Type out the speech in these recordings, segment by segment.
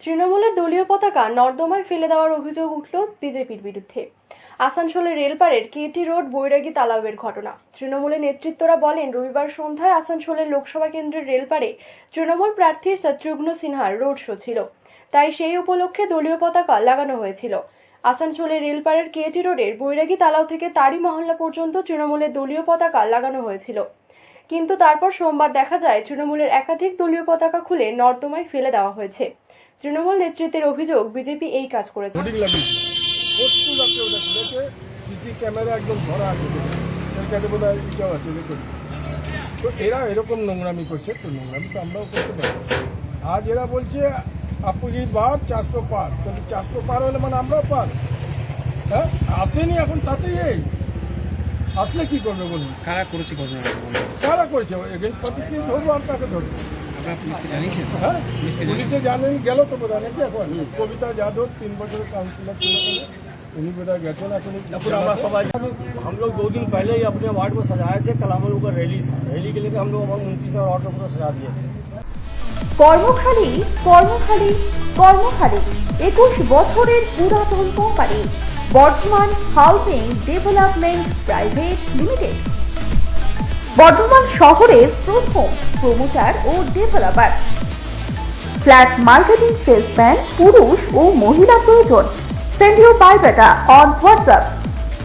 তৃণমূলের দলীয় পতাকা নর্দমায় ফেলে দেওয়ার অভিযোগ উঠল বিজেপির বিরুদ্ধে। আসানসোলের রেলপাড়ের কেটি রোড বৈরাগী তালাবের ঘটনা। তৃণমূলের নেতৃত্বরা বলেন, রবিবার সন্ধ্যায় আসানসোলের লোকসভা কেন্দ্রের রেলপাড়ে তৃণমূল প্রার্থী শত্রুঘ্ন সিনহার রোড শো ছিল। তাই সেই উপলক্ষে দলীয় পতাকা লাগানো হয়েছিল। আসানসোলের রেলপাড়ের কেটি রোডের বৈরাগী তালাও থেকে তারি মহল্লা পর্যন্ত তৃণমূলের দলীয় পতাকা লাগানো হয়েছিল। কিন্তু তারপর সোমবার দেখা যায় তৃণমূলের একাধিক দলীয় পতাকা খুলে নর্দমায় ফেলে দেওয়া হয়েছে। তৃণমূল নেতৃত্বের অভিযোগ, বিজেপি এই কাজ করেছে। ক্যামেরা একদম আছে তো এরা এরকম নোংরামি করছে, তো নোংরামি তো আমরাও করতে পারি। আজ এরা বলছে আপুজি বার চারশো পার। চারশো পার হলে মানে আমরাও পার। হ্যাঁ? আসেনি এখন তাতেই এই। আসলে কি করবে বলুন কারা করেছে ঘটনাটা কারা করেছে এগেন্স্ট পার্টিকে ধরবো আর কাকে ধরবো আপনারা পুলিশকে জানিয়েছেন হ্যাঁ পুলিশকে পুলিশে জানেন গেল তো বোধ হয় নাকি এখন কবিতা যাদব তিন বছরের কাউন্সিলর ছিল বলে। উনি বোধ হয় গেছেন এখন पूरा हमारा सब आज हम लोग दो दिन पहले ही अपने वार्ड को सजाए थे कल हम लोग का रैली था रैली के लिए हम लोग उनतीस वार्ड को पूरा सजा दिए थे কর্মখালী কর্মখালী কর্মখালী একুশ বছরের পুরাতন company Bardhaman housing development private limited. Bardhaman শহরের প্রথম প্রমোটার ও ডেভেলপার। ফ্ল্যাট মার্কেটিং সেলসম্যান, পুরুষ ও মহিলা প্রয়োজন। Send you biodata on WhatsApp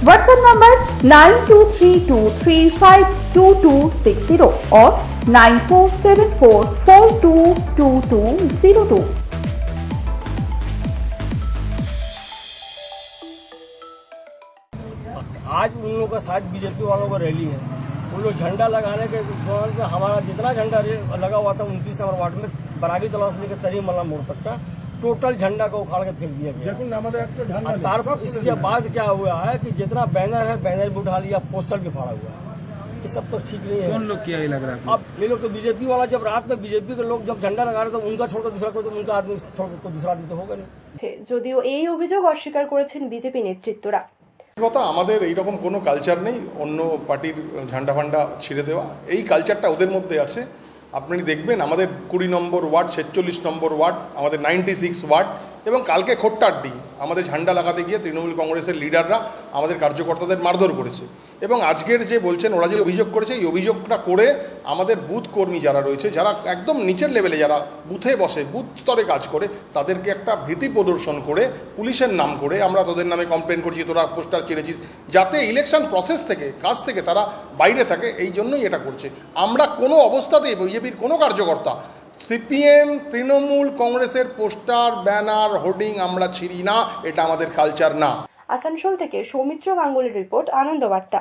WhatsApp number nine two three two three five two two six zero or nine four seven four four two two two zero two आज उन लोगों का साथ BJP वालों का रैली है उन लोग झंडा लगाने के दौरान में हमारा जितना झंडा रे- लगा हुआ था उनतीस नंबर वार्ड में बरागी तलाव से लेकर तरी मल्ला मोड़ तक का टोटल झंडा को उखाड़ के फेंक दिया गया দেখুন আমাদের একটা ঝান্ডা और নেই। तार इसके बाद क्या हुआ है कि जितना बैनर है बैनर भी उठा लिया पोस्टर भी फाड़ा हुआ है ये सब तो ठीक नहीं कौन है लोग किया ये लग रहा है अब ये लोग तो बीजेपी वाला जब रात में बीजेपी के लोग जब झंडा लगा रहे थे उनका छोड़कर दूसरा कोई तो उनका आदमी छोड़कर कोई दूसरा आदमी तो होगा नहीं যদিও এই অভিযোগ অস্বীকার করেছেন বিজেপি নেতৃত্বরা কথা আমাদের এইরকম কোনো কালচার নেই, অন্য পার্টির ঝান্ডা ফান্ডা ছিঁড়ে দেওয়া। এই কালচারটা ওদের মধ্যে আছে। আপনি দেখবেন আমাদের কুড়ি নম্বর ওয়ার্ড, ছেচল্লিশ নম্বর ওয়ার্ড, আমাদের নাইনটি সিক্স ওয়ার্ড এবং কালকে খোট্টাড্ডি আমাদের ঝান্ডা লাগাতে গিয়ে তৃণমূল কংগ্রেসের লিডাররা আমাদের কার্যকর্তাদের মারধর করেছে। এবং আজকের যে বলছেন, ওরা যে অভিযোগ করেছে, এই অভিযোগটা করে আমাদের বুথ কর্মী যারা রয়েছে, যারা একদম নিচের লেভেলে, যারা বুথে বসে, বুথ স্তরে কাজ করে, তাদেরকে একটা ভীতি প্রদর্শন করে, পুলিশের নাম করে আমরা তোদের নামে কমপ্লেন করছি, তোরা পোস্টার চিনেছিস যাতে ইলেকশন প্রসেস থেকে, কাজ থেকে তারা বাইরে থাকে, এই জন্যই এটা করছে। আমরা কোনো অবস্থাতেই, বিজেপির কোনো কার্যকর্তা সিপিএম তৃণমূল কংগ্রেসের পোস্টার, ব্যানার, হোর্ডিং আমরা ছিঁড়ি না, এটা আমাদের কালচার না। আসানসোল থেকে সৌমিত্র গাঙ্গুলির রিপোর্ট আনন্দ বার্তা